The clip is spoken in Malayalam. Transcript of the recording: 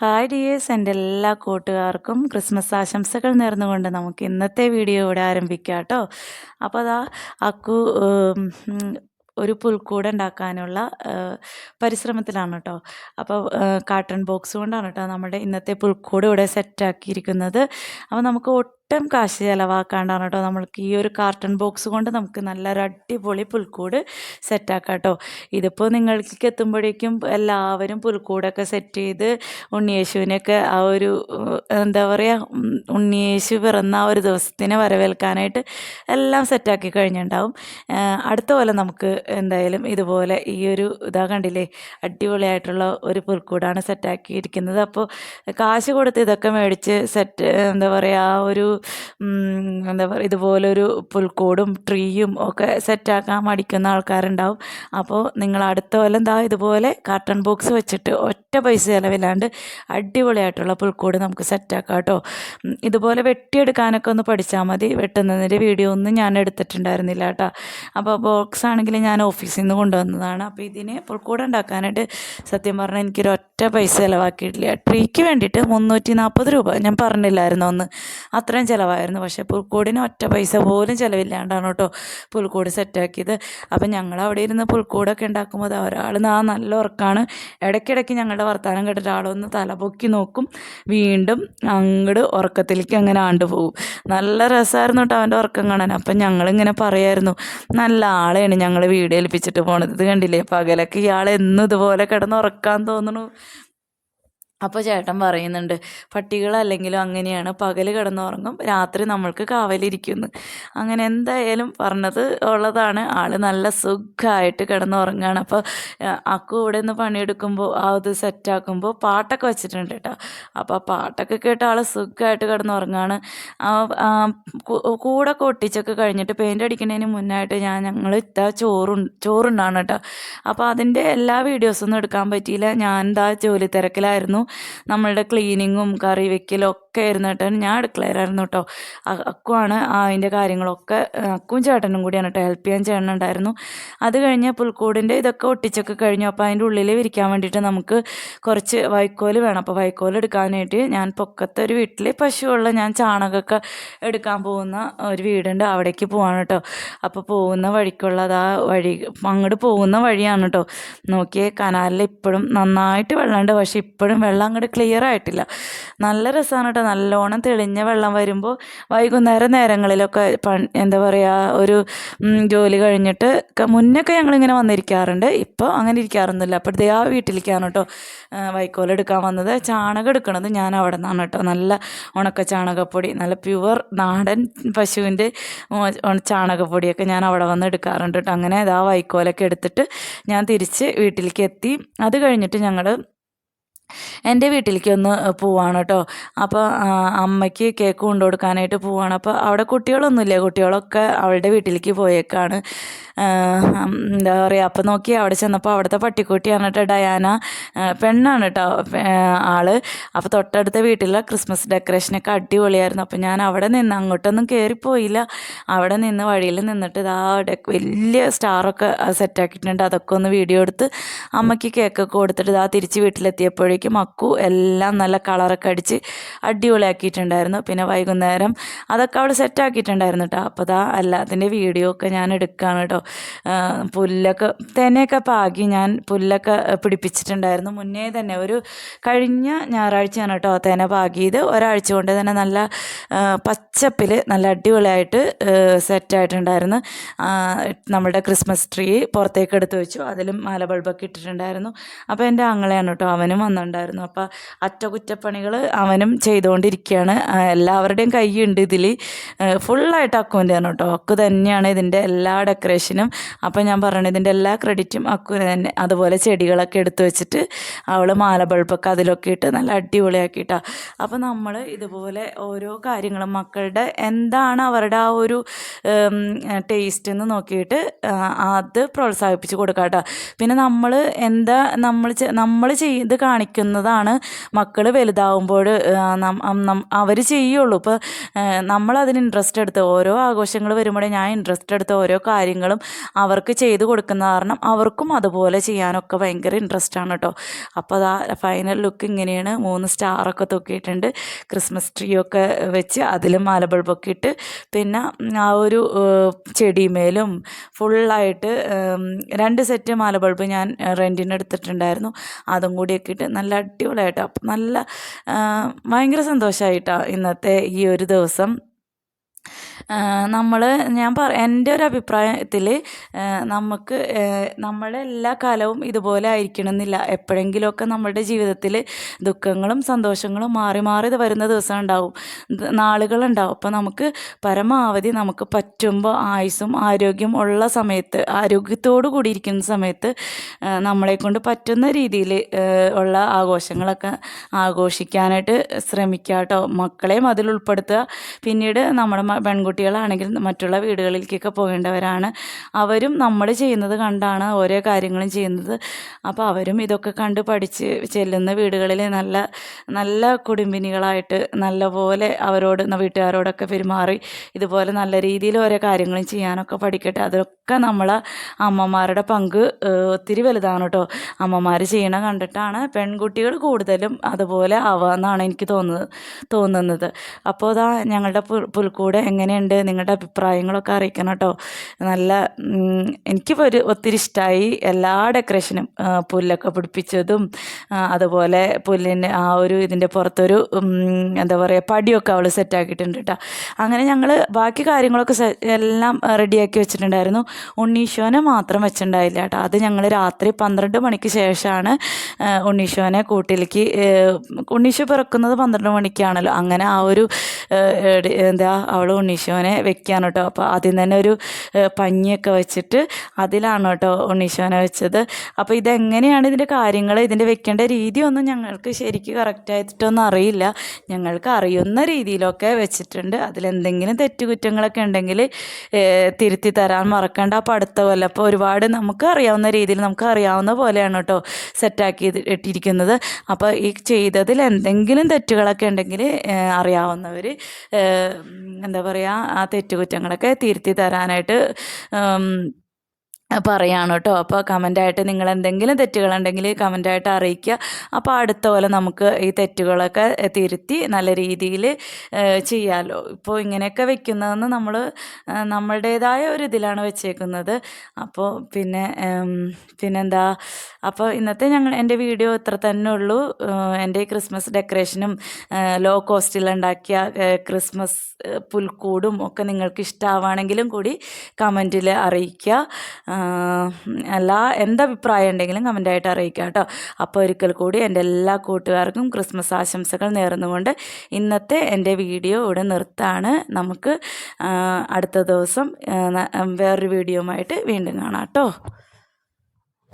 ഹായ് ഡിയേഴ്സ് എന്റെ എല്ലാ കൂട്ടുകാർക്കും ക്രിസ്മസ് ആശംസകൾ നേർന്നുകൊണ്ട് നമുക്ക് ഇന്നത്തെ വീഡിയോ ഇവിടെ ആരംഭിക്കാം കേട്ടോ. അപ്പോൾ അതാ അക്കു ഒരു പുൽക്കൂട് ഉണ്ടാക്കാനുള്ള പരിശ്രമത്തിലാണ് കേട്ടോ. അപ്പോൾ കാട്ടൺ ബോക്സ് കൊണ്ടാണ് കേട്ടോ നമ്മുടെ ഇന്നത്തെ പുൽക്കൂട് ഇവിടെ സെറ്റാക്കിയിരിക്കുന്നത് അപ്പോൾ നമുക്ക് ഒട്ടും കാശ് ചിലവാക്കാണ്ടാണ് കേട്ടോ നമ്മൾക്ക് ഈ ഒരു കാർട്ടൺ ബോക്സ് കൊണ്ട് നമുക്ക് നല്ലൊരു അടിപൊളി പുൽക്കൂട് സെറ്റാക്കാം കേട്ടോ ഇതിപ്പോൾ നിങ്ങൾക്ക് എത്തുമ്പോഴേക്കും എല്ലാവരും പുൽക്കൂടൊക്കെ സെറ്റ് ചെയ്ത് ഉണ്ണിയേശുവിനൊക്കെ ആ ഒരു എന്താ പറയുക ഉണ്ണിയേശു പിറന്ന ആ ഒരു ദിവസത്തിനെ വരവേൽക്കാനായിട്ട് എല്ലാം സെറ്റാക്കി കഴിഞ്ഞിട്ടുണ്ടാവും. അടുത്ത പോലെ നമുക്ക് എന്തായാലും ഇതുപോലെ ഈ ഒരു ഇതാ കണ്ടില്ലേ അടിപൊളിയായിട്ടുള്ള ഒരു പുൽക്കൂടാണ് സെറ്റാക്കിയിരിക്കുന്നത് അപ്പോൾ കാശ് കൊടുത്ത് ഇതൊക്കെ മേടിച്ച് സെറ്റ് എന്താ പറയുക ആ ഒരു എന്താ പറയുക ഇതുപോലൊരു പുൽക്കൂടും ട്രീയും ഒക്കെ സെറ്റാക്കാൻ മടിക്കുന്ന ആൾക്കാരുണ്ടാവും. അപ്പോൾ നിങ്ങൾ അടുത്ത കൊല്ലം ദാ ഇതുപോലെ കാർട്ടൺ ബോക്സ് വെച്ചിട്ട് ഒറ്റ പൈസ ചിലവില്ലാണ്ട് അടിപൊളിയായിട്ടുള്ള പുൽക്കൂട് നമുക്ക് സെറ്റാക്കാം കേട്ടോ. ഇതുപോലെ വെട്ടിയെടുക്കാനൊക്കെ ഒന്ന് പഠിച്ചാൽ മതി. വെട്ടുന്നതിന്റെ വീഡിയോ ഒന്നും ഞാൻ എടുത്തിട്ടുണ്ടായിരുന്നില്ല കേട്ടോ. അപ്പോൾ ബോക്സ് ആണെങ്കിൽ ഞാൻ ഓഫീസിൽ നിന്ന് കൊണ്ടുവന്നതാണ്. അപ്പോൾ ഇതിന് പുൽക്കൂട് ഉണ്ടാക്കാനായിട്ട് സത്യം പറഞ്ഞാൽ എനിക്കൊരു ഒറ്റ പൈസ ചിലവാക്കിയിട്ടില്ല. ട്രീക്ക് വേണ്ടിയിട്ട് മുന്നൂറ്റി നാൽപ്പത് രൂപ ഞാൻ പറഞ്ഞില്ലായിരുന്നു ഒന്ന് അത്രയും ചിലവായിരുന്നു. പക്ഷേ പുൽക്കൂടിന് ഒറ്റ പൈസ പോലും ചിലവില്ലാണ്ടാണ് കേട്ടോ പുൽക്കൂട് സെറ്റാക്കിയത്. അപ്പം ഞങ്ങൾ അവിടെ ഇരുന്ന് പുൽക്കൂടൊക്കെ ഉണ്ടാക്കുമ്പോൾ ഒരാൾ നാ നല്ല ഉറക്കാണ്. ഇടയ്ക്കിടയ്ക്ക് ഞങ്ങളുടെ വർത്തമാനം കേട്ടിട്ട് ആളൊന്ന് തലപൊക്കി നോക്കും. വീണ്ടും അങ്ങോട്ട് ഉറക്കത്തിലേക്ക് അങ്ങനെ ആണ്ടുപോകും നല്ല രസമായിരുന്നു കേട്ടോ അവന്റെ ഉറക്കം കാണാൻ. അപ്പം ഞങ്ങളിങ്ങനെ പറയായിരുന്നു നല്ല ആളെയാണ് ഞങ്ങൾ വീട് ഏൽപ്പിച്ചിട്ട് പോണത്. ഇത് കണ്ടില്ലേ? പകലൊക്കെ ഇയാൾ എന്നും ഇതുപോലെ കിടന്ന് ഉറക്കാൻ തോന്നുന്നു. അപ്പോൾ ചേട്ടൻ പറയുന്നുണ്ട് പട്ടികളല്ലെങ്കിലും അങ്ങനെയാണ് പകൽ കിടന്നുറങ്ങും രാത്രി നമ്മൾക്ക് കാവലിരിക്കുന്നു. അങ്ങനെ എന്തായാലും പറഞ്ഞത് ഉള്ളതാണ്. ആൾ നല്ല സുഖമായിട്ട് കിടന്നുറങ്ങുകയാണ് അപ്പോൾ അക്കു ഇവിടെ നിന്ന് പണിയെടുക്കുമ്പോൾ ഇത് സെറ്റാക്കുമ്പോൾ പാട്ടൊക്കെ വെച്ചിട്ടുണ്ട് കേട്ടോ. അപ്പോൾ പാട്ടൊക്കെ കേട്ട് ആൾ സുഖമായിട്ട് കിടന്നുറങ്ങുകയാണ് കൂടെ കൊട്ടിച്ചൊക്കെ കഴിഞ്ഞിട്ട് പെയിന്റ് അടിക്കുന്നതിന് മുന്നായിട്ട് ഞാൻ ഞങ്ങൾ ഇതാ ചോറും ചോറുണ്ടാണ് കേട്ടോ. അപ്പോൾ അതിന്റെ എല്ലാ വീഡിയോസൊന്നും എടുക്കാൻ പറ്റിയില്ല. ഞാൻ എന്താ ജോലി തിരക്കിലായിരുന്നു നമ്മളുടെ ക്ലീനിങ്ങും കറി വെക്കലും ഒക്കെ ആയിരുന്നു കേട്ടോ ഞാൻ അടുക്കളയിലായിരുന്നു കേട്ടോ. അക്കുവാണ് അതിന്റെ കാര്യങ്ങളൊക്കെ അക്കും ചേട്ടനും കൂടിയാണ് കേട്ടോ. ഹെൽപ്പ് ചെയ്യാൻ ചേട്ടനുണ്ടായിരുന്നു അത് കഴിഞ്ഞ് പുൽക്കൂടിന്റെ ഇതൊക്കെ ഒട്ടിച്ചൊക്കെ കഴിഞ്ഞു. അപ്പോൾ അതിന്റെ ഉള്ളിൽ വിരിക്കാൻ വേണ്ടിയിട്ട് നമുക്ക് കുറച്ച് വൈക്കോൽ വേണം. അപ്പോൾ വൈക്കോൽ എടുക്കാനായിട്ട് ഞാൻ പൊക്കത്തെ ഒരു വീട്ടിൽ പശുവുള്ള ഞാൻ ചാണകമൊക്കെ എടുക്കാൻ പോകുന്ന ഒരു വീടുണ്ട്. അവിടേക്ക് പോവാണ് കേട്ടോ. അപ്പോൾ പോകുന്ന വഴിക്കുള്ളത് ആ വഴി അങ്ങോട്ട് പോകുന്ന വഴിയാണ് കേട്ടോ. നോക്കിയേ കനാലിൽ ഇപ്പോഴും നന്നായിട്ട് വെള്ളമുണ്ട്. പക്ഷേ ഇപ്പോഴും വെള്ളം അങ്ങോട്ട് ക്ലിയർ ആയിട്ടില്ല. നല്ല രസമാണ് കേട്ടോ നല്ലോണം തെളിഞ്ഞ വെള്ളം വരുമ്പോൾ വൈകുന്നേരം നേരങ്ങളിലൊക്കെ എന്താ പറയുക ഒരു ജോലി കഴിഞ്ഞിട്ട് മുന്നൊക്കെ മുന്നൊക്കെ ഞങ്ങളിങ്ങനെ വന്നിരിക്കാറുണ്ട്. ഇപ്പോൾ അങ്ങനെ ഇരിക്കാറൊന്നുമില്ല. അപ്പോഴത്തേ ആ വീട്ടിലേക്കാണ് കേട്ടോ വൈക്കോൽ എടുക്കാൻ വന്നത്. ചാണകം എടുക്കണത് ഞാൻ അവിടെ നിന്നാണ് കേട്ടോ നല്ല ഉണക്ക ചാണകപ്പൊടി നല്ല പ്യുവർ നാടൻ പശുവിന്റെ ചാണകപ്പൊടിയൊക്കെ ഞാൻ അവിടെ വന്ന് എടുക്കാറുണ്ട് കേട്ടോ അങ്ങനെ ഇതാ വൈക്കോലൊക്കെ എടുത്തിട്ട് ഞാൻ തിരിച്ച് വീട്ടിലേക്ക് എത്തി. അത് കഴിഞ്ഞിട്ട് ഞങ്ങൾ എന്റെ വീട്ടിലേക്ക് ഒന്ന് പോവാണ് കേട്ടോ അപ്പോൾ അമ്മയ്ക്ക് കേക്ക് കൊണ്ടു കൊടുക്കാനായിട്ട് പോവാണ്. അപ്പോൾ അവിടെ കുട്ടികളൊന്നുമില്ല? കുട്ടികളൊക്കെ അവളുടെ വീട്ടിലേക്ക് പോയേക്കാണ്. എന്താ പറയുക അപ്പോൾ നോക്കി അവിടെ ചെന്നപ്പോൾ അവിടുത്തെ പട്ടിക്കുട്ടിയാണ് കേട്ടോ ഡയാന പെണ്ണാണ് കേട്ടോ ആൾ. അപ്പോൾ തൊട്ടടുത്ത വീട്ടിലെ ക്രിസ്മസ് ഡെക്കറേഷനൊക്കെ അടിപൊളിയായിരുന്നു. അപ്പോൾ ഞാൻ അവിടെ നിന്ന് അങ്ങോട്ടൊന്നും കയറിപ്പോയില്ല അവിടെ നിന്ന് വഴിയിൽ നിന്നിട്ട് ഇതാ വലിയ സ്റ്റാറൊക്കെ സെറ്റാക്കിയിട്ടുണ്ട്. അതൊക്കെ ഒന്ന് വീഡിയോ എടുത്ത് അമ്മയ്ക്ക് കേക്കൊക്കെ കൊടുത്തിട്ട് ഇതാ തിരിച്ച് വീട്ടിലെത്തിയപ്പോഴേക്കും അക്കു എല്ലാം നല്ല കളറൊക്കെ അടിച്ച് അടിപൊളിയാക്കിയിട്ടുണ്ടായിരുന്നു. പിന്നെ വൈകുന്നേരം അതൊക്കെ അവിടെ സെറ്റാക്കിയിട്ടുണ്ടായിരുന്നു കേട്ടോ അപ്പോൾ ഇതാ എല്ലാത്തിന്റെ വീഡിയോ ഒക്കെ ഞാൻ എടുക്കുകയാണ് കേട്ടോ പുല്ലൊക്കെ തേനയൊക്കെ പാകി ഞാൻ പുല്ലൊക്കെ പിടിപ്പിച്ചിട്ടുണ്ടായിരുന്നു. മുന്നേ തന്നെ ഒരു കഴിഞ്ഞ ഞായറാഴ്ചയാണ് കേട്ടോ തേന പാകിയത്. ഒരാഴ്ച കൊണ്ട് തന്നെ നല്ല പച്ചപ്പിൽ നല്ല അടിപൊളിയായിട്ട് സെറ്റായിട്ടുണ്ടായിരുന്നു നമ്മുടെ ക്രിസ്മസ് ട്രീ പുറത്തേക്ക് എടുത്ത് വെച്ചു. അതിലും മാല ബൾബൊക്കെ ഇട്ടിട്ടുണ്ടായിരുന്നു. അപ്പോൾ എന്റെ അങ്ങളെയാണ് കേട്ടോ അവനും വന്നിട്ടുണ്ടായിരുന്നു അപ്പോൾ അറ്റകുറ്റപ്പണികൾ അവനും ചെയ്തുകൊണ്ടിരിക്കുകയാണ്. എല്ലാവരുടെയും കൈയുണ്ട് ഇതിൽ ഫുള്ളായിട്ട് അക്കുവിന്റെ ആണ് കേട്ടോ. അക്കു തന്നെയാണ് ഇതിന്റെ എല്ലാ ഡെക്കറേഷനും. അപ്പോൾ ഞാൻ പറഞ്ഞത് ഇതിന്റെ എല്ലാ ക്രെഡിറ്റും അക്കുവിന് തന്നെ. അതുപോലെ ചെടികളൊക്കെ എടുത്തു വെച്ചിട്ട് അവൾ മാല ബൾബൊക്കെ അതിലൊക്കെ ഇട്ട് നല്ല അടിപൊളിയാക്കിയിട്ടാണ് അപ്പോൾ നമ്മൾ ഇതുപോലെ ഓരോ കാര്യങ്ങളും മക്കളുടെ എന്താണ് അവരുടെ ആ ഒരു ടേസ്റ്റ് എന്ന് നോക്കിയിട്ട് അത് പ്രോത്സാഹിപ്പിച്ച് കൊടുക്കാം കേട്ടോ പിന്നെ നമ്മൾ എന്താ നമ്മൾ നമ്മൾ ചെയ്ത് കാണിക്കുന്നത് ചെയ്യുന്നതാണ് മക്കൾ വലുതാവുമ്പോൾ അവർ ചെയ്യുള്ളൂ. ഇപ്പോൾ നമ്മളതിന് ഇൻട്രസ്റ്റ് എടുത്ത് ഓരോ ആഘോഷങ്ങൾ വരുമ്പോഴേ ഞാൻ ഇൻട്രസ്റ്റ് എടുത്ത് ഓരോ കാര്യങ്ങളും അവർക്ക് ചെയ്തു കൊടുക്കുന്ന കാരണം അവർക്കും അതുപോലെ ചെയ്യാനൊക്കെ ഭയങ്കര ഇൻട്രസ്റ്റ് ആണ് കേട്ടോ അപ്പോൾ അതാ ഫൈനൽ ലുക്ക് ഇങ്ങനെയാണ്. മൂന്ന് സ്റ്റാറൊക്കെ തൂക്കിയിട്ടുണ്ട്. ക്രിസ്മസ് ട്രീ ഒക്കെ വെച്ച് അതിലും മാല ബൾബൊക്കെ ഇട്ട് പിന്നെ ആ ഒരു ചെടിമേലും ഫുള്ളായിട്ട് രണ്ട് സെറ്റ് മാല ബൾബ് ഞാൻ റെന്റിന് എടുത്തിട്ടുണ്ടായിരുന്നു. അതും കൂടിയൊക്കെ ഇട്ട് നല്ല അടിപൊളിയായിട്ട്. അപ്പം നല്ല ഭയങ്കര സന്തോഷമായിട്ടാണ് ഇന്നത്തെ ഈ ഒരു ദിവസം. നമ്മൾ ഞാൻ പറ എന്റെ ഒരു അഭിപ്രായത്തിൽ നമുക്ക് നമ്മുടെ എല്ലാ കാലവും ഇതുപോലെ ആയിരിക്കണം എന്നില്ല എപ്പോഴെങ്കിലുമൊക്കെ നമ്മുടെ ജീവിതത്തിൽ ദുഃഖങ്ങളും സന്തോഷങ്ങളും മാറി മാറി വരുന്ന ദിവസം ഉണ്ടാവും. നാളുകളുണ്ടാവും അപ്പോൾ നമുക്ക് പരമാവധി നമുക്ക് പറ്റുമ്പോൾ ആയുസ്സും ആരോഗ്യം ഉള്ള സമയത്ത് ആരോഗ്യത്തോടു കൂടിയിരിക്കുന്ന സമയത്ത് നമ്മളെ കൊണ്ട് പറ്റുന്ന രീതിയിൽ ഉള്ള ആഘോഷങ്ങളൊക്കെ ആഘോഷിക്കാനായിട്ട് ശ്രമിക്കുക കേട്ടോ മക്കളെയും അതിൽ ഉൾപ്പെടുത്തുക. പിന്നീട് നമ്മുടെ പെൺകുട്ടി കുട്ടികളാണെങ്കിൽ മറ്റുള്ള വീടുകളിലേക്കൊക്കെ പോകേണ്ടവരാണ്. അവരും നമ്മൾ ചെയ്യുന്നത് കണ്ടാണ് ഓരോ കാര്യങ്ങളും ചെയ്യുന്നത്. അപ്പോൾ അവരും ഇതൊക്കെ കണ്ട് പഠിച്ച് ചെല്ലുന്ന വീടുകളിൽ നല്ല നല്ല കുടുംബിനികളായിട്ട് നല്ലപോലെ അവരോട് വീട്ടുകാരോടൊക്കെ പെരുമാറി ഇതുപോലെ നല്ല രീതിയിൽ ഓരോ കാര്യങ്ങളും ചെയ്യാനൊക്കെ പഠിക്കട്ടെ. അതൊക്കെ നമ്മളെ അമ്മമാരുടെ പങ്ക് ഒത്തിരി വലുതാണ് കേട്ടോ. അമ്മമാർ ചെയ്യണ കണ്ടിട്ടാണ് പെൺകുട്ടികൾ കൂടുതലും അതുപോലെ ആവാമെന്നാണ് എനിക്ക് തോന്നുന്നത് തോന്നുന്നത്. അപ്പോൾ അതാ ഞങ്ങളുടെ പുൽക്കൂട് എങ്ങനെയുണ്ട് എങ്ങനെയുണ്ട് നിങ്ങളുടെ അഭിപ്രായങ്ങളൊക്കെ അറിയിക്കണം കേട്ടോ. നല്ല എനിക്ക് ഒരു ഒത്തിരി ഇഷ്ടമായി എല്ലാ ഡെക്കറേഷനും പുല്ലൊക്കെ പിടിപ്പിച്ചതും അതുപോലെ പുല്ലിന് ആ ഒരു ഇതിന്റെ പുറത്തൊരു എന്താ പറയുക പടിയൊക്കെ അവൾ സെറ്റാക്കിയിട്ടുണ്ട് കേട്ടോ. അങ്ങനെ ഞങ്ങൾ ബാക്കി കാര്യങ്ങളൊക്കെ എല്ലാം റെഡിയാക്കി വെച്ചിട്ടുണ്ടായിരുന്നു. ഉണ്ണീശോനെ മാത്രം വെച്ചിട്ടുണ്ടായില്ല കേട്ടോ. അത് ഞങ്ങൾ രാത്രി പന്ത്രണ്ട് മണിക്ക് ശേഷമാണ് ഉണ്ണീശോനെ കൂട്ടിലേക്ക് ഉണ്ണീശോ പിറക്കുന്നത് പന്ത്രണ്ട് മണിക്കാണല്ലോ. അങ്ങനെ ആ ഒരു എന്താ അവൾ ഉണ്ണീശോ ഉണ്ണീശോനെ വെക്കുകയാണ് കേട്ടോ അപ്പോൾ ആദ്യം തന്നെ ഒരു പഞ്ഞിയൊക്കെ വെച്ചിട്ട് അതിലാണ് കേട്ടോ ഉണ്ണീശോനെ വെച്ചത്. അപ്പോൾ ഇതെങ്ങനെയാണ് ഇതിന്റെ കാര്യങ്ങൾ ഇതിന്റെ വെക്കേണ്ട രീതിയൊന്നും ഞങ്ങൾക്ക് ശരിക്കും കറക്റ്റായിട്ടൊന്നും അറിയില്ല. ഞങ്ങൾക്ക് അറിയുന്ന രീതിയിലൊക്കെ വെച്ചിട്ടുണ്ട്. അതിലെന്തെങ്കിലും തെറ്റുകുറ്റങ്ങളൊക്കെ ഉണ്ടെങ്കിൽ തിരുത്തി തരാൻ മറക്കണ്ട. അപ്പോൾ അടുത്ത കൊല്ലം അപ്പോൾ ഒരുപാട് നമുക്ക് അറിയാവുന്ന രീതിയിൽ നമുക്ക് അറിയാവുന്ന പോലെയാണ് കേട്ടോ സെറ്റാക്കി ഇട്ടിരിക്കുന്നത്. അപ്പോൾ ഈ ചെയ്തതിൽ എന്തെങ്കിലും തെറ്റുകളൊക്കെ ഉണ്ടെങ്കിൽ അറിയാവുന്നവർ എന്താ പറയുക ആ തെറ്റുകുറ്റങ്ങളൊക്കെ തിരുത്തി തരാനായിട്ട് പറയാണ് കേട്ടോ. അപ്പോൾ കമന്റായിട്ട് നിങ്ങൾ എന്തെങ്കിലും തെറ്റുകളുണ്ടെങ്കിൽ കമന്റായിട്ട് അറിയിക്കുക. അപ്പോൾ അടുത്ത പോലെ നമുക്ക് ഈ തെറ്റുകളൊക്കെ തിരുത്തി നല്ല രീതിയിൽ ചെയ്യാമല്ലോ ഇപ്പോൾ ഇങ്ങനെയൊക്കെ വെക്കുന്നതെന്ന് നമ്മൾ നമ്മളുടേതായ ഒരു ഇതിലാണ് വെച്ചേക്കുന്നത്. അപ്പോൾ പിന്നെ പിന്നെന്താ? അപ്പോൾ ഇന്നത്തെ ഞങ്ങൾ എന്റെ വീഡിയോ ഇത്ര തന്നെ ഉള്ളൂ. എന്റെ ക്രിസ്മസ് ഡെക്കറേഷനും ലോ കോസ്റ്റിൽ ഉണ്ടാക്കിയ ക്രിസ്മസ് പുൽക്കൂടും ഒക്കെ നിങ്ങൾക്ക് ഇഷ്ടമാവാണെങ്കിലും കൂടി കമന്റിൽ അറിയിക്കുക. എല്ലാ എന്തഭിപ്രായം ഉണ്ടെങ്കിലും കമന്റായിട്ട് അറിയിക്കുക കേട്ടോ. അപ്പോൾ ഒരിക്കൽ കൂടി എന്റെ എല്ലാ കൂട്ടുകാർക്കും ക്രിസ്മസ് ആശംസകൾ നേർന്നുകൊണ്ട് ഇന്നത്തെ എന്റെ വീഡിയോ ഇവിടെ നിർത്താണ്. നമുക്ക് അടുത്ത ദിവസം വേറൊരു വീഡിയോ ആയിട്ട് വീണ്ടും കാണാം കേട്ടോ.